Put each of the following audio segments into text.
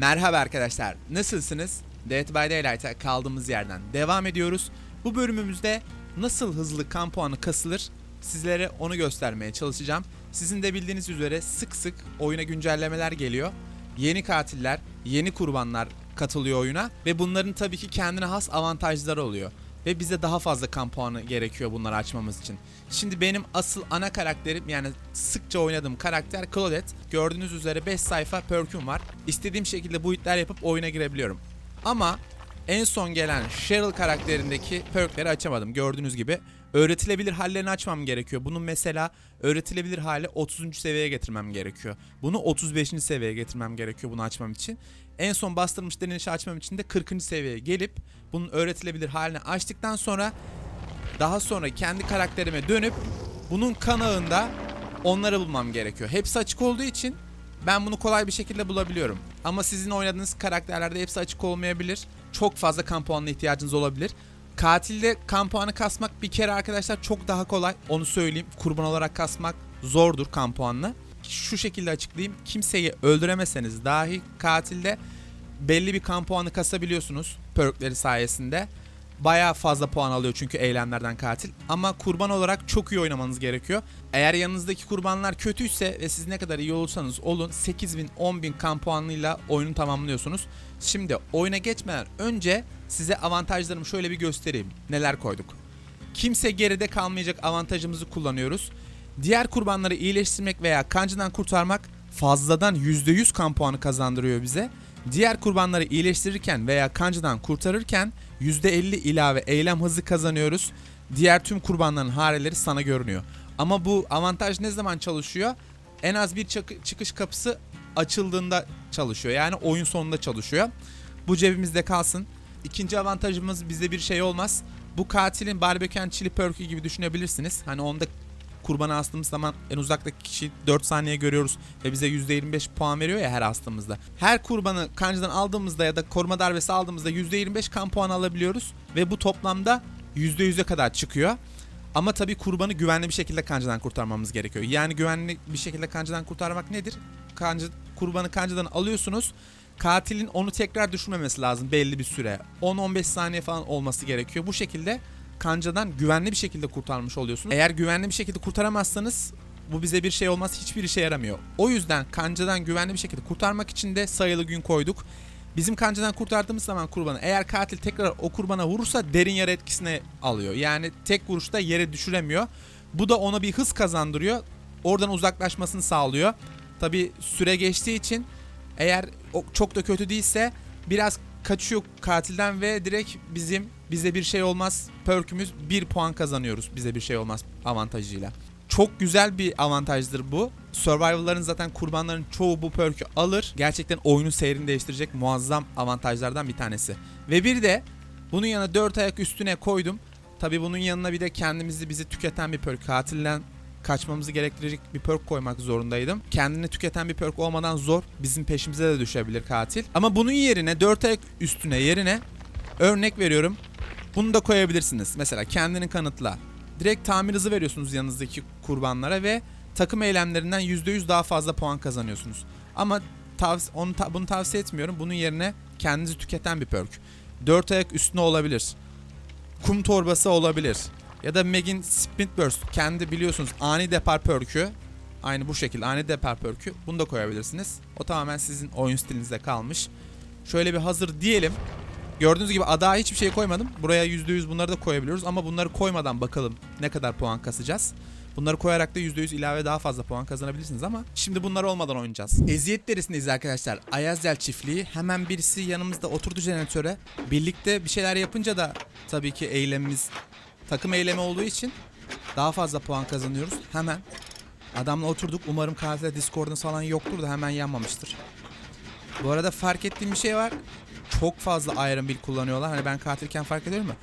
Merhaba arkadaşlar, nasılsınız? Dead by Daylight'a kaldığımız yerden devam ediyoruz. Bu bölümümüzde nasıl hızlı kan puanı kasılır sizlere onu göstermeye çalışacağım. Sizin de bildiğiniz üzere sık sık oyuna güncellemeler geliyor. Yeni katiller, yeni kurbanlar katılıyor oyuna ve bunların tabii ki kendine has avantajları oluyor. Ve bize daha fazla kan puanı gerekiyor bunları açmamız için. Şimdi benim asıl ana karakterim yani sıkça oynadığım karakter Claudette. Gördüğünüz üzere 5 sayfa perk'üm var. İstediğim şekilde buitler yapıp oyuna girebiliyorum. Ama en son gelen Cheryl karakterindeki perkleri açamadım. Gördüğünüz gibi öğretilebilir hallerini açmam gerekiyor. Bunun mesela öğretilebilir hali 30. seviyeye getirmem gerekiyor. Bunu 35. seviyeye getirmem gerekiyor bunu açmam için. En son bastırmış denilişi açmam için de 40. seviyeye gelip bunun öğretilebilir halini açtıktan sonra daha sonra kendi karakterime dönüp bunun kanağında onları bulmam gerekiyor. Hepsi açık olduğu için ben bunu kolay bir şekilde bulabiliyorum. Ama sizin oynadığınız karakterlerde hepsi açık olmayabilir. Çok fazla kan puanına ihtiyacınız olabilir. Katilde kan puanı kasmak bir kere arkadaşlar çok daha kolay. Onu söyleyeyim. Kurban olarak kasmak zordur kan puanını. Şu şekilde açıklayayım. Kimseyi öldüremeseniz dahi katilde belli bir kan puanı kasabiliyorsunuz perkleri sayesinde. Bayağı fazla puan alıyor çünkü eylemlerden katil. Ama kurban olarak çok iyi oynamanız gerekiyor. Eğer yanınızdaki kurbanlar kötüyse ve siz ne kadar iyi olursanız olun 8000 10000 kan puanıyla oyunu tamamlıyorsunuz. Şimdi oyuna geçmeden önce size avantajlarımı şöyle bir göstereyim. Neler koyduk. Kimse geride kalmayacak avantajımızı kullanıyoruz. Diğer kurbanları iyileştirmek veya kancıdan kurtarmak fazladan %100 kan puanı kazandırıyor bize. Diğer kurbanları iyileştirirken veya kancıdan kurtarırken %50 ilave eylem hızı kazanıyoruz. Diğer tüm kurbanların hareleri sana görünüyor. Ama bu avantaj ne zaman çalışıyor? En az bir çıkış kapısı açıldığında çalışıyor. Yani oyun sonunda çalışıyor. Bu cebimizde kalsın. İkinci avantajımız bizde bir şey olmaz. Bu katilin barbekü chili perk'ü gibi düşünebilirsiniz. Hani onda kurbanı astığımız zaman en uzaktaki kişi 4 saniye görüyoruz ve bize %25 puan veriyor ya her astığımızda. Her kurbanı kancıdan aldığımızda ya da koruma darbesi aldığımızda %25 kan puanı alabiliyoruz ve bu toplamda %100'e kadar çıkıyor. Ama tabii kurbanı güvenli bir şekilde kancıdan kurtarmamız gerekiyor. Yani güvenli bir şekilde kancıdan kurtarmak nedir? Kancı, kurbanı kancıdan alıyorsunuz. Katilin onu tekrar düşürmemesi lazım belli bir süre. 10-15 saniye falan olması gerekiyor. Bu şekilde kancadan güvenli bir şekilde kurtarmış oluyorsunuz. Eğer güvenli bir şekilde kurtaramazsanız bu bize bir şey olmaz, hiçbir işe yaramıyor. O yüzden kancadan güvenli bir şekilde kurtarmak için de sayılı gün koyduk. Bizim kancadan kurtardığımız zaman kurbanı eğer katil tekrar o kurbana vurursa derin yara etkisine alıyor. Yani tek vuruşta yere düşüremiyor. Bu da ona bir hız kazandırıyor. Oradan uzaklaşmasını sağlıyor. Tabi süre geçtiği için eğer çok da kötü değilse biraz kaçıyor katilden ve direkt bizim bize bir şey olmaz perkümüz 1 puan kazanıyoruz bize bir şey olmaz avantajıyla. Çok güzel bir avantajdır bu. Survival'ların zaten kurbanların çoğu bu perk'ü alır. Gerçekten oyunun seyrini değiştirecek muazzam avantajlardan bir tanesi. Ve bir de bunun yanına 4 ayak üstüne koydum. Tabi bunun yanına bir de kendimizi bizi tüketen bir perk katilden kaçmamızı gerektirecek bir perk koymak zorundaydım. Kendini tüketen bir perk olmadan zor. Bizim peşimize de düşebilir katil. Ama bunun yerine 4 ayak üstüne yerine örnek veriyorum. Bunu da koyabilirsiniz. Mesela kendini kanıtla. Direkt tamir hızı veriyorsunuz yanınızdaki kurbanlara ve takım eylemlerinden %100 daha fazla puan kazanıyorsunuz. Ama tavs onu ta- bunu tavsiye etmiyorum. Bunun yerine kendinizi tüketen bir perk. 4 ayak üstüne olabilir. Kum torbası olabilir. Ya da Meg'in Sprint Burst. Kendi biliyorsunuz ani depar perk'ü. Aynı bu şekilde ani depar perk'ü. Bunu da koyabilirsiniz. O tamamen sizin oyun stilinizde kalmış. Şöyle bir hazır diyelim. Gördüğünüz gibi ada hiçbir şey koymadım. Buraya %100 bunları da koyabiliyoruz ama bunları koymadan bakalım ne kadar puan kasacağız. Bunları koyarak da %100 ilave daha fazla puan kazanabilirsiniz ama şimdi bunlar olmadan oynayacağız. Eziyet derisindeyiz arkadaşlar. Ayazel çiftliği. Hemen birisi yanımızda oturdu jeneratöre. Birlikte bir şeyler yapınca da tabii ki eylemimiz takım eylemi olduğu için daha fazla puan kazanıyoruz. Hemen adamla oturduk. Umarım katilde Discord'un falan yoktur da hemen yanmamıştır. Bu arada fark ettiğim bir şey var. Çok fazla Iron Bill kullanıyorlar. Hani ben katilken fark ediyorum ya.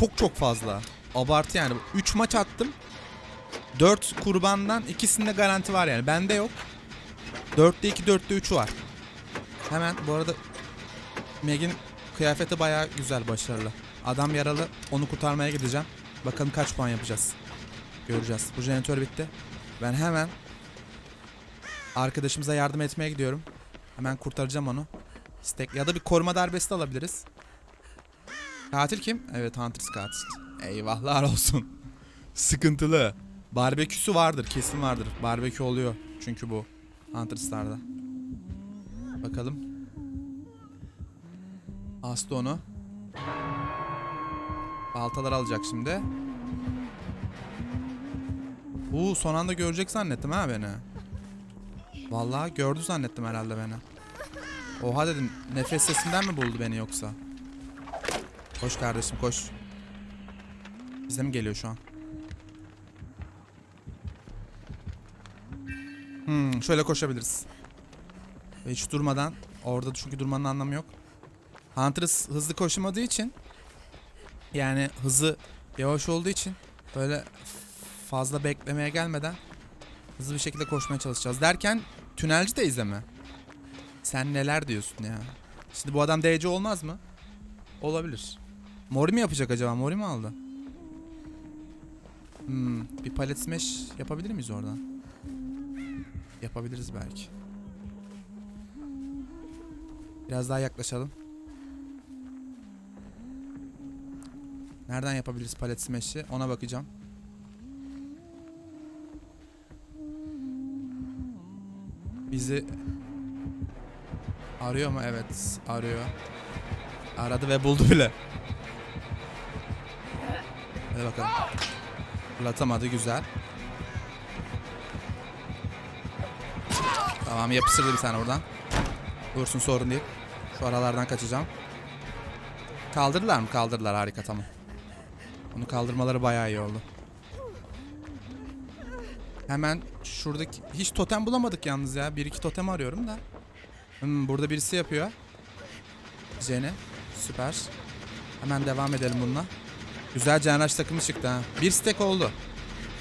Çok çok fazla. Abartı yani. 3 maç attım. 4 kurbandan ikisinde garanti var yani. Bende yok. 4'te 2, 4'te 3 var. Hemen bu arada Meg'in kıyafeti bayağı güzel, başarılı. Adam yaralı. Onu kurtarmaya gideceğim. Bakalım kaç puan yapacağız. Göreceğiz. Bu jeneratör bitti. Ben hemen arkadaşımıza yardım etmeye gidiyorum. Hemen kurtaracağım onu. Stack ya da bir koruma darbesi de alabiliriz. Katil kim? Evet Hunters katil. Eyvahlar olsun. Sıkıntılı. Barbeküsü vardır kesin vardır. Barbekü oluyor çünkü bu Hunters'larda. Bakalım. Astı onu. Baltalar alacak şimdi. Uuu son anda görecek zannettim ha beni. Vallahi gördü zannettim herhalde beni. Oha dedim nefes sesinden mi buldu beni yoksa? Koş kardeşim koş. Bize mi geliyor şu an? Hmm, şöyle koşabiliriz. Hiç durmadan orada çünkü durmanın anlamı yok. Hunter hızlı koşmadığı için yani hızı yavaş olduğu için böyle fazla beklemeye gelmeden hızlı bir şekilde koşmaya çalışacağız. Derken tünelci de izleme. Sen neler diyorsun ya? Şimdi bu adam DC olmaz mı? Olabilir. Mori mi yapacak acaba? Mori mi aldı? Hmm, bir palet smash yapabilir miyiz oradan? Yapabiliriz belki. Biraz daha yaklaşalım. Nereden yapabiliriz palet smash'i? Ona bakacağım. Bizi arıyor mu? Evet, arıyor. Aradı ve buldu bile. Hadi bakalım. Fırlatamadı güzel. Tamam yapıştırdı bir tane oradan. Dursun sorun değil. Şu aralardan kaçacağım. Kaldırdılar mı? Kaldırdılar harika tamam. Onu kaldırmaları bayağı iyi oldu. Hemen şuradaki hiç totem bulamadık yalnız ya. Bir iki totem arıyorum da. Hmm, burada birisi yapıyor. Jene. Süper. Hemen devam edelim bununla. Güzel Canraş takımı çıktı ha. Bir stack oldu.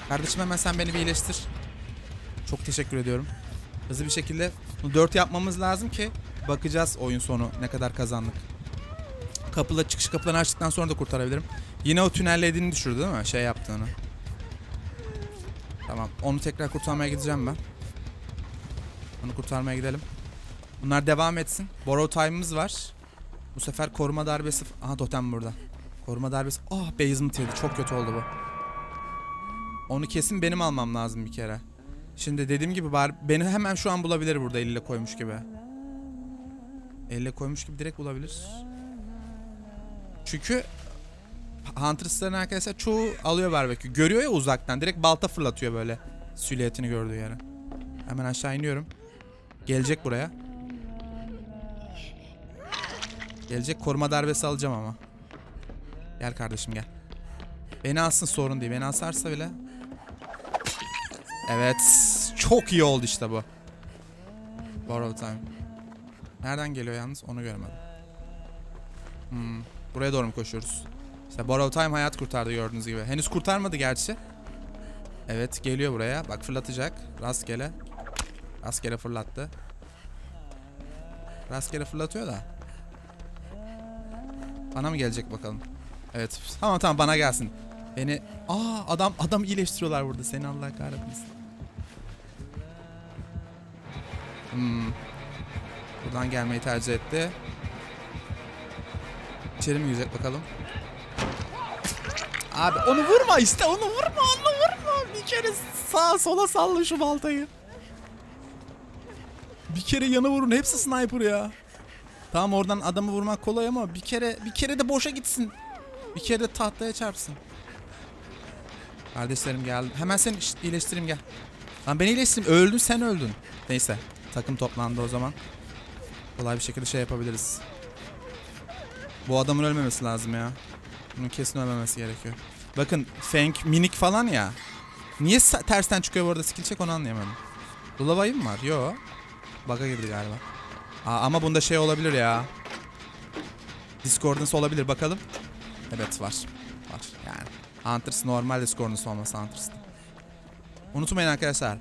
Kardeşim hemen sen beni bir iyileştir. Çok teşekkür ediyorum. Hızlı bir şekilde bunu 4 yapmamız lazım ki bakacağız oyun sonu ne kadar kazandık. Kapıla çıkış kapılarını açtıktan sonra da kurtarabilirim. Yine o tünellediğini düşürdü değil mi? Şey yaptığını. Tamam. Onu tekrar kurtarmaya gideceğim ben. Onu kurtarmaya gidelim. Bunlar devam etsin. Borrow time'ımız var. Bu sefer koruma darbesi... Aha totem burada. Koruma darbesi... Ah basement yedi. Çok kötü oldu bu. Onu kesin benim almam lazım bir kere. Şimdi dediğim gibi bar beni hemen şu an bulabilir burada eliyle koymuş gibi. Elle koymuş gibi direkt bulabilir. Çünkü Hunters'ların arkadaşlar çoğu alıyor barbekü. Görüyor ya uzaktan. Direkt balta fırlatıyor böyle. Silüetini gördüğü yere. Hemen aşağı iniyorum. Gelecek buraya. Gelecek koruma darbesi alacağım ama. Gel kardeşim gel. Beni alsın sorun değil. Beni asarsa bile. Evet. Çok iyi oldu işte bu. Borrow time. Nereden geliyor yalnız onu görmedim. Hmm. Buraya doğru mu koşuyoruz? İşte Borrow Time hayat kurtardı gördüğünüz gibi. Henüz kurtarmadı gerçi. Evet geliyor buraya. Bak fırlatacak. Rastgele. Rastgele fırlattı. Rastgele fırlatıyor da. Bana mı gelecek bakalım. Evet. Tamam tamam bana gelsin. Beni... Aa adam adam iyileştiriyorlar burada. Seni Allah kahretmesin. Hmm. Buradan gelmeyi tercih etti. İçeri mi girecek bakalım. Abi onu vurma işte onu vurma onu vurma. Bir kere sağa sola salla şu baltayı. Bir kere yana vurun hepsi sniper ya. Tamam oradan adamı vurmak kolay ama bir kere bir kere de boşa gitsin. Bir kere de tahtaya çarpsın. Kardeşlerim geldi. Hemen seni iyileştireyim gel. Lan ben iyileştireyim. Öldün sen öldün. Neyse. Takım toplandı o zaman. Kolay bir şekilde şey yapabiliriz. Bu adamın ölmemesi lazım ya. Bunun kesin ölmemesi gerekiyor. Bakın Fang minik falan ya. Niye tersten çıkıyor bu arada skill check onu anlayamadım. Lullaby mı var? Yo. Bug'a girdi galiba. Aa, ama bunda şey olabilir ya. Discordance olabilir bakalım. Evet var. Var yani. Hunters normal Discordance olması Hunters'ta. Unutmayın arkadaşlar.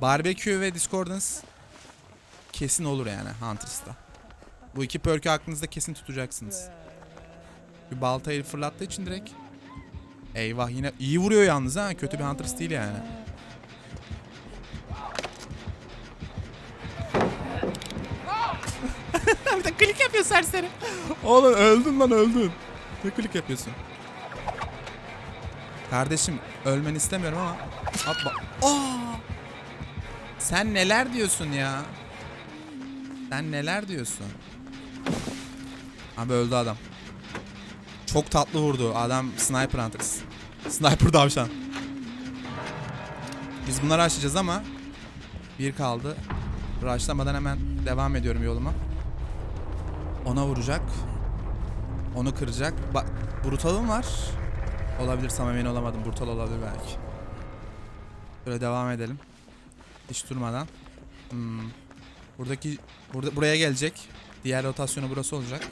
Barbecue ve Discordance kesin olur yani Hunters'ta. Bu iki perk'ü aklınızda kesin tutacaksınız. Bir baltayı fırlattığı için direkt. Eyvah yine iyi vuruyor yalnız ha. Kötü bir Hunters değil yani. Bir de klik yapıyor serseri. Oğlum öldün lan öldün. Ne klik yapıyorsun? Kardeşim ölmeni istemiyorum ama. Atma. Aa! Sen neler diyorsun ya? Sen neler diyorsun? Abi öldü adam. Çok tatlı vurdu. Adam sniper hunter. Sniper davşan. Biz bunları açacağız ama bir kaldı. Rushlamadan hemen devam ediyorum yoluma. Ona vuracak. Onu kıracak. Bak brutalım var. Olabilir tam emin olamadım. Brutal olabilir belki. Böyle devam edelim. Hiç durmadan. Hmm. Buradaki burada buraya gelecek. Diğer rotasyonu burası olacak.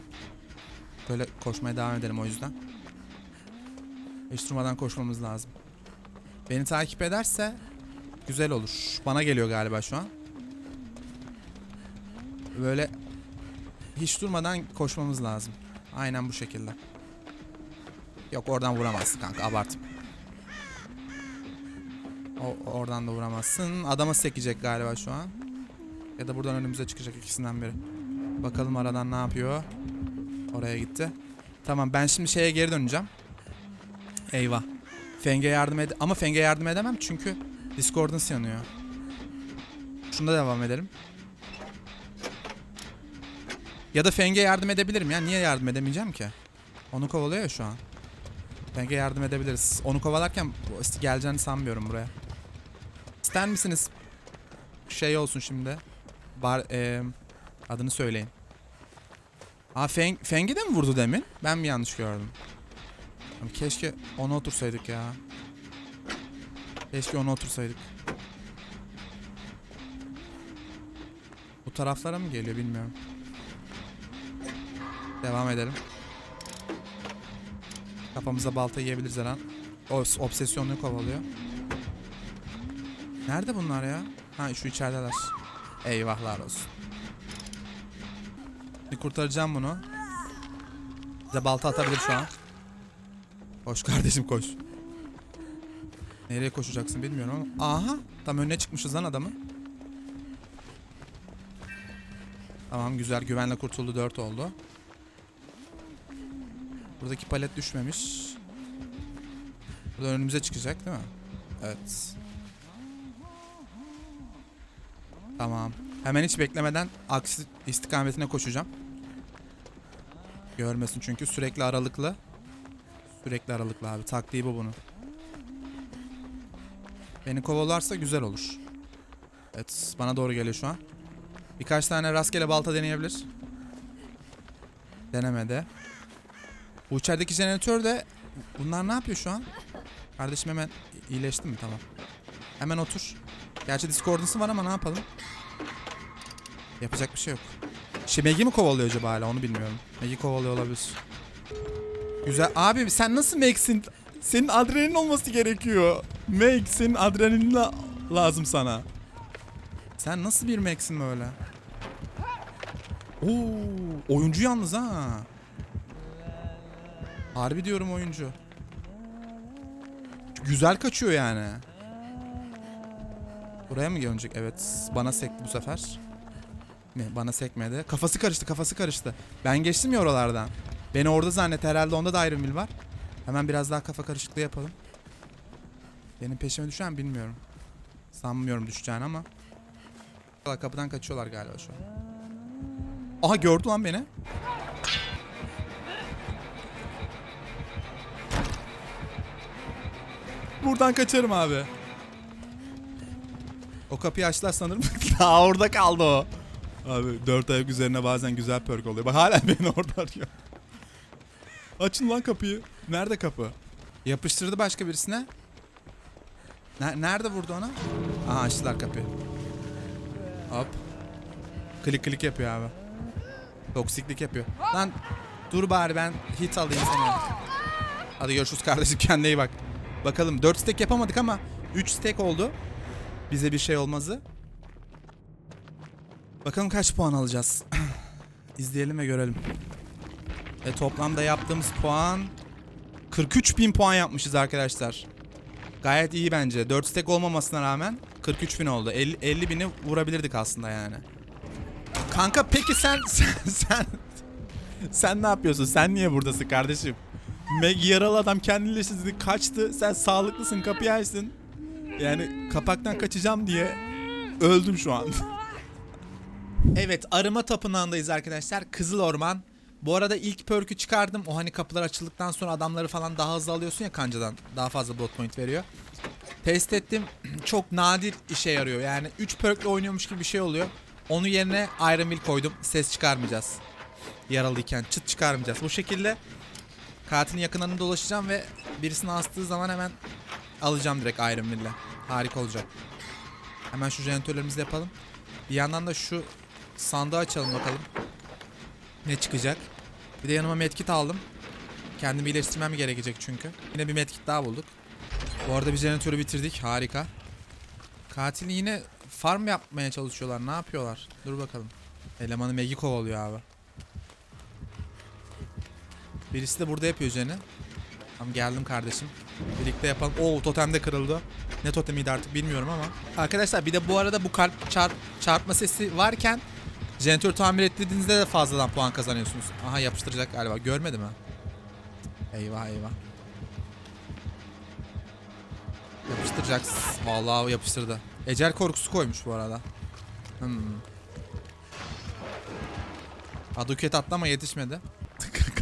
Böyle koşmaya devam edelim o yüzden. Hiç durmadan koşmamız lazım. Beni takip ederse güzel olur. Bana geliyor galiba şu an. Böyle hiç durmadan koşmamız lazım. Aynen bu şekilde. Yok oradan vuramazsın kanka abartma. O, oradan da vuramazsın. Adama sekecek galiba şu an. Ya da buradan önümüze çıkacak ikisinden biri. Bakalım aradan ne yapıyor. Oraya gitti. Tamam ben şimdi şeye geri döneceğim. Eyvah. Feng'e yardım ed ama Feng'e yardım edemem çünkü Discord'un yanıyor. Şunda devam edelim. Ya da Feng'e yardım edebilirim ya. Niye yardım edemeyeceğim ki? Onu kovalıyor ya şu an. Feng'e yardım edebiliriz. Onu kovalarken geleceğini sanmıyorum buraya. İster misiniz? Şey olsun şimdi. Bar, eee, adını söyleyin. Aa Feng, Feng'i de mi vurdu demin? Ben mi yanlış gördüm? Keşke ona otursaydık ya. Keşke ona otursaydık. Bu taraflara mı geliyor bilmiyorum. Devam edelim. Kafamıza balta yiyebiliriz her an. O obsesyonluğu kovalıyor. Nerede bunlar ya? Ha şu içerideler. Eyvahlar olsun. Bir kurtaracağım bunu. Bize balta atabilir şu an. Koş kardeşim koş. Nereye koşacaksın bilmiyorum ama. Aha tam önüne çıkmışız lan adamın. Tamam güzel güvenle kurtuldu 4 oldu. Buradaki palet düşmemiş. Burada önümüze çıkacak değil mi? Evet. Tamam. Hemen hiç beklemeden aksi istikametine koşacağım. Görmesin çünkü sürekli aralıklı. Sürekli aralıklı abi. Taktiği bu bunun. Beni kovalarsa güzel olur. Evet bana doğru geliyor şu an. Birkaç tane rastgele balta deneyebilir. Denemede. Bu içerideki jeneratör de bunlar ne yapıyor şu an? Kardeşim hemen iyileşti mi? Tamam. Hemen otur. Gerçi Discord'unsu var ama ne yapalım? Yapacak bir şey yok. Şey Maggie mi kovalıyor acaba hala onu bilmiyorum. Maggie kovalıyor olabilir. Güzel. Abi sen nasıl Meg'sin? Senin adrenalin olması gerekiyor. Meg senin adrenalin la- lazım sana. Sen nasıl bir Meg'sin böyle? Oo, oyuncu yalnız ha. Harbi diyorum oyuncu. Güzel kaçıyor yani. Buraya mı gelecek? Evet. Bana sekti bu sefer. Ne? Bana sekmedi. Kafası karıştı, kafası karıştı. Ben geçtim ya oralardan. Beni orada zannet. Herhalde onda da Iron var. Hemen biraz daha kafa karışıklığı yapalım. Benim peşime düşen bilmiyorum. Sanmıyorum düşeceğini ama. Kapıdan kaçıyorlar galiba şu an. Aha gördü lan beni. Buradan kaçarım abi. O kapıyı açtılar sanırım. Daha orada kaldı o. Abi dört ayak üzerine bazen güzel perk oluyor. Bak hala beni orada arıyor. Açın lan kapıyı. Nerede kapı? Yapıştırdı başka birisine. Ne- nerede vurdu ona? Aha açtılar kapıyı. Hop. Klik klik yapıyor abi. Toksiklik yapıyor. Lan dur bari ben hit alayım seni. Hadi görüşürüz kardeşim kendine iyi bak. Bakalım 4 stack yapamadık ama 3 stack oldu. Bize bir şey olmazı. Bakalım kaç puan alacağız. İzleyelim ve görelim. E toplamda yaptığımız puan 43 bin puan yapmışız arkadaşlar. Gayet iyi bence. 4 stack olmamasına rağmen 43 bin oldu. 50, 50 bini vurabilirdik aslında yani. Kanka peki sen sen sen sen ne yapıyorsun? Sen niye buradasın kardeşim? Meg yaralı adam kendiyle sizi kaçtı. Sen sağlıklısın kapıyı açtın. Yani kapaktan kaçacağım diye öldüm şu an. evet arıma tapınağındayız arkadaşlar. Kızıl Orman. Bu arada ilk perk'ü çıkardım. O hani kapılar açıldıktan sonra adamları falan daha hızlı alıyorsun ya kancadan. Daha fazla blood point veriyor. Test ettim. Çok nadir işe yarıyor. Yani 3 perk'le oynuyormuş gibi bir şey oluyor. Onun yerine Iron Will koydum. Ses çıkarmayacağız. Yaralıyken çıt çıkarmayacağız. Bu şekilde katilin yakınlarında dolaşacağım ve birisini astığı zaman hemen alacağım direkt Iron Will'le. Harika olacak. Hemen şu jeneratörlerimizi yapalım. Bir yandan da şu sandığı açalım bakalım. Ne çıkacak? Bir de yanıma medkit aldım. Kendimi iyileştirmem gerekecek çünkü. Yine bir medkit daha bulduk. Bu arada bir jeneratörü bitirdik. Harika. Katil yine farm yapmaya çalışıyorlar. Ne yapıyorlar? Dur bakalım. Elemanı Megi kovalıyor abi. Birisi de burada yapıyor Jen'i. Tamam geldim kardeşim. Birlikte yapalım. Oo totem de kırıldı. Ne totemiydi artık bilmiyorum ama. Arkadaşlar bir de bu arada bu kalp çarp, çarpma sesi varken jeneratör tamir ettiğinizde de fazladan puan kazanıyorsunuz. Aha yapıştıracak galiba. Görmedi mi? Eyvah eyvah. Yapıştıracak. Vallahi yapıştırdı. Ecel korkusu koymuş bu arada. Hmm. Aduket atlama yetişmedi.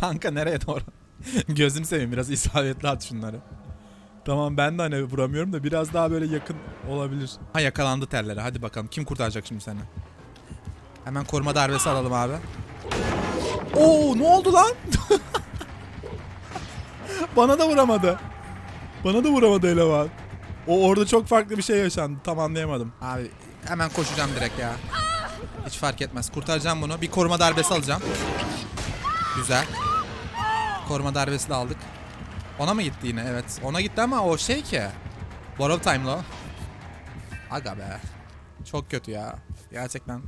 Kanka nereye doğru? Gözüm seveyim biraz isabetli at şunları. Tamam ben de hani vuramıyorum da biraz daha böyle yakın olabilir. Ha yakalandı terlere hadi bakalım kim kurtaracak şimdi seni? Hemen koruma darbesi alalım abi. Oo ne oldu lan? Bana da vuramadı. Bana da vuramadı eleman. O orada çok farklı bir şey yaşandı. Tam anlayamadım. Abi hemen koşacağım direkt ya. Hiç fark etmez. Kurtaracağım bunu. Bir koruma darbesi alacağım. Güzel. Koruma darbesi de aldık. Ona mı gitti yine? Evet. Ona gitti ama o şey ki. Borrow time'lı o. Aga be. Çok kötü ya. Gerçekten.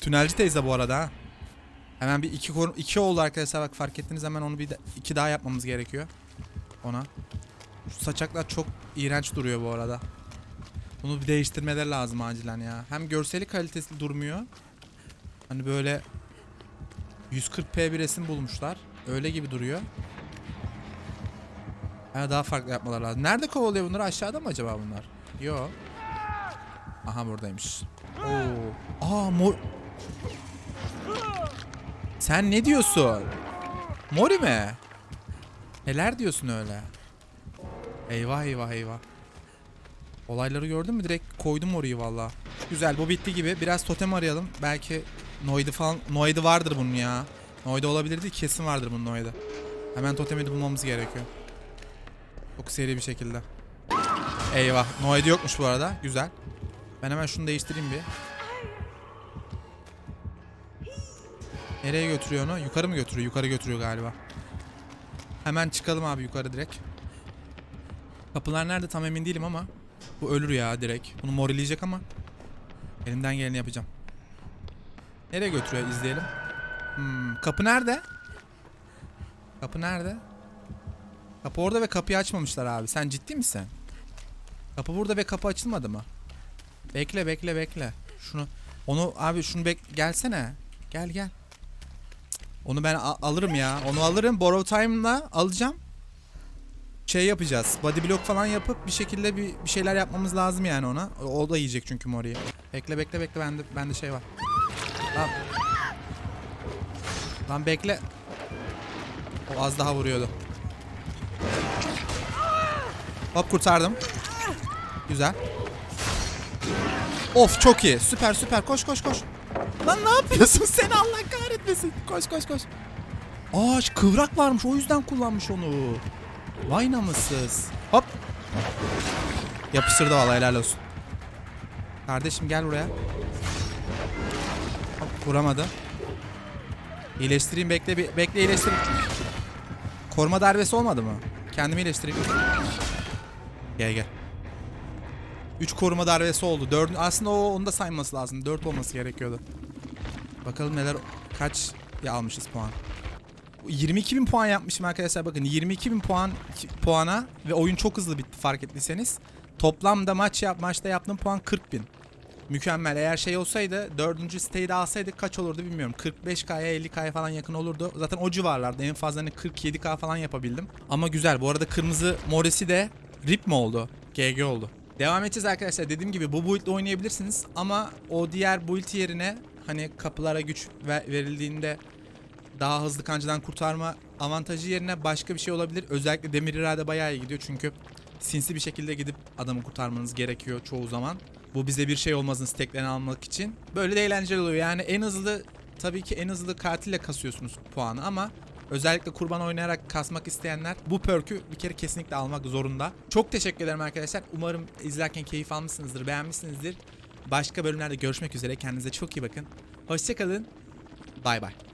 Tünelci teyze bu arada. Hemen bir iki, korum iki oldu arkadaşlar bak fark ettiniz hemen onu bir iki daha yapmamız gerekiyor. Ona. Şu saçaklar çok iğrenç duruyor bu arada. Bunu bir değiştirmeleri lazım acilen ya. Hem görseli kalitesi durmuyor. Hani böyle 140p bir resim bulmuşlar. Öyle gibi duruyor. Yani daha farklı yapmalar lazım. Nerede kovalıyor bunları? Aşağıda mı acaba bunlar? Yo. Aha buradaymış. Oo. Aa mor... Sen ne diyorsun? Mori mi? Neler diyorsun öyle? Eyvah eyvah eyvah. Olayları gördün mü? Direkt koydum orayı valla. Güzel bu bitti gibi. Biraz totem arayalım. Belki Noid'i falan... Noid'i vardır bunun ya. Noid'i olabilirdi. Kesin vardır bunun Noid'i. Hemen totemi de bulmamız gerekiyor. Çok seri bir şekilde. Eyvah. Noid'i yokmuş bu arada. Güzel. Ben hemen şunu değiştireyim bir. Nereye götürüyor onu? Yukarı mı götürüyor? Yukarı götürüyor galiba. Hemen çıkalım abi yukarı direkt. Kapılar nerede tam emin değilim ama bu ölür ya direkt. Bunu morileyecek ama elimden geleni yapacağım. Nereye götürüyor izleyelim. Hmm, kapı nerede? Kapı nerede? Kapı orada ve kapıyı açmamışlar abi. Sen ciddi misin? Kapı burada ve kapı açılmadı mı? Bekle bekle bekle. Şunu onu abi şunu bek gelsene. Gel gel. Onu ben alırım ya. Onu alırım. Borrow time'la alacağım. Şey yapacağız. Body block falan yapıp bir şekilde bir, bir şeyler yapmamız lazım yani ona. O da yiyecek çünkü Mori'yi. Bekle bekle bekle bende bende şey var. Lan. Lan bekle. O az daha vuruyordu. Hop kurtardım. Güzel. Of çok iyi. Süper süper. Koş koş koş. Lan ne yapıyorsun sen Allah kahretmesin. Koş koş koş. Aa kıvrak varmış o yüzden kullanmış onu. Vay namussuz. Hop. Yapıştırdı vallahi helal olsun. Kardeşim gel buraya. Vuramadı. İyileştireyim bekle bekle iyileştireyim. Koruma darbesi olmadı mı? Kendimi iyileştireyim. Gel gel. 3 koruma darbesi oldu. 4 aslında o onu da sayması lazım. 4 olması gerekiyordu. Bakalım neler kaç ya almışız puan. 22.000 puan yapmışım arkadaşlar bakın 22.000 puan puana ve oyun çok hızlı bitti fark ettiyseniz. Toplamda maç yap maçta yaptığım puan 40.000. mükemmel. Eğer şey olsaydı dördüncü siteyi de alsaydık kaç olurdu bilmiyorum. 45K'ya 50K'ya falan yakın olurdu. Zaten o civarlarda en fazla hani 47K falan yapabildim. Ama güzel. Bu arada kırmızı moresi de rip mi oldu? GG oldu. Devam edeceğiz arkadaşlar. Dediğim gibi bu build'le oynayabilirsiniz ama o diğer build yerine hani kapılara güç ver- verildiğinde daha hızlı kancadan kurtarma avantajı yerine başka bir şey olabilir. Özellikle demir irade bayağı iyi gidiyor çünkü sinsi bir şekilde gidip adamı kurtarmanız gerekiyor çoğu zaman. Bu bize bir şey olmasın steklerini almak için. Böyle de eğlenceli oluyor. Yani en hızlı tabii ki en hızlı katille kasıyorsunuz puanı ama özellikle kurban oynayarak kasmak isteyenler bu perk'ü bir kere kesinlikle almak zorunda. Çok teşekkür ederim arkadaşlar. Umarım izlerken keyif almışsınızdır, beğenmişsinizdir. Başka bölümlerde görüşmek üzere. Kendinize çok iyi bakın. Hoşçakalın. Bay bay.